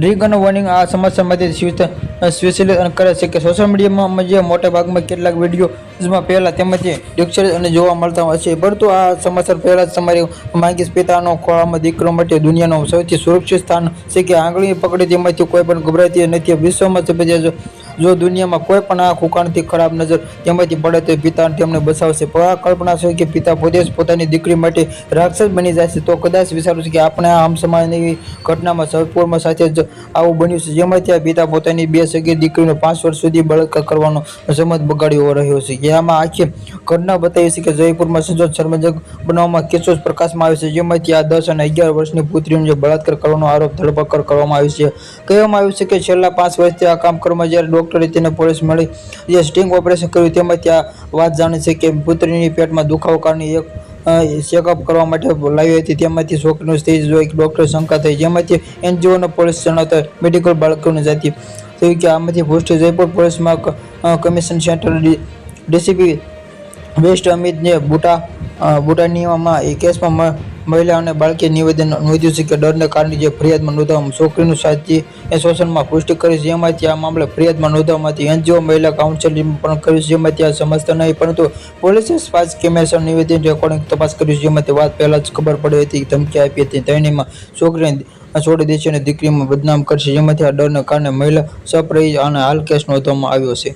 Drink અને warning આ સમાચારમાંથી special કરે છે કે સોશિયલ મીડિયામાં જે મોટા ભાગમાં કેટલાક વિડીયોઝમાં પહેલાં તેમાંથી ડિક્શનરી અને જોવા મળતા હોય છે. પરંતુ આ સમાચાર પહેલાં જ તમારી માંગીશ પિતાનો, ખોળામાં દીકરો માટે દુનિયાનું સૌથી સુરક્ષિત સ્થાન છે કે આંગળી પકડી તેમાંથી કોઈ પણ ગભરાતી નથી. વિશ્વમાં સમજ્યા જો જો દુનિયામાં કોઈ પણ આ કુકાણથી ખરાબ નજર તેમાંથી પડે તો પિતા તેમને બચાવશે. પણ આ કલ્પના છે કે પિતા પોતે જ પોતાની દીકરી માટે રાક્ષસ બની જાય છે તો કદાચ વિચારું છું કે આપણે આ આમ સમાજની ઘટનામાં સૌપૂર્ણ સાથે જ આવું બન્યું છે. જેમાંથી આ પિતા પોતાની બે સગી દીકરીનો પાંચ વર્ષ સુધી બળાત્કાર કરવાનો સમજ બગાડ્યો રહ્યો છે. જેમાં આખી ઘટના બતાવી છે કે જયપુરમાં સજોદ શર્મજક બનાવવામાં કેસો પ્રકાશમાં આવે છે. જેમાંથી આ દસ અને અગિયાર વર્ષની પુત્રીનો જે બળાત્કાર કરવાનો આરોપ ધરપકડ કરવામાં આવ્યો છે. કહેવામાં આવ્યું છે કે છેલ્લા પાંચ વર્ષથી આ કામ કરવામાં જ્યારે ડોક્ટરે તેને પોલીસ મળી. જે સ્ટિંગ ઓપરેશન કર્યું, તેમાં આ વાત જાણે છે કે પુત્રીની પેટમાં દુખાવો કારણે એક ચેકઅપ કરવા માટે લાવી હતી. તેમાંથી છોકરીનું સ્ટેજ જોઈ ડોક્ટર શંકા થઈ. જેમાંથી એનજીઓના પોલીસ જણાવતા મેડિકલ બાળકોની જાતિ. થયું કે આમાંથી પુષ્ટિ જયપુર પોલીસમાં કમિશન સેન્ટર ડીસીપી વેસ્ટ અમિતને બુટા બુટાનીયામાં એ કેસમાં મહિલા અને બાળકીએ નિવેદન નોંધ્યું છે કે ડરને કારણે જે ફરિયાદમાં નોંધવામાં છોકરીનું સાચી શોષણમાં પુષ્ટિ કરી છે જેમાંથી આ મામલે ફરિયાદમાં નોંધવામાંથી એનજીઓ મહિલા કાઉન્સિલિંગ પણ કર્યું છે, જેમાંથી આ સમજતા નહીં, પરંતુ પોલીસે સ્પાચ કેમેરા નિવેદન રેકોર્ડિંગ તપાસ કરી છે, જેમાંથી વાત પહેલાં જ ખબર પડી હતી, ધમકી આપી હતી. તેણીમાં છોકરીને છોડી દેશે અને દીકરીમાં બદનામ કરશે, જેમાંથી આ ડરને કારણે મહિલા સપ્રહી અને હાલ કેસ નોંધવામાં આવ્યો છે.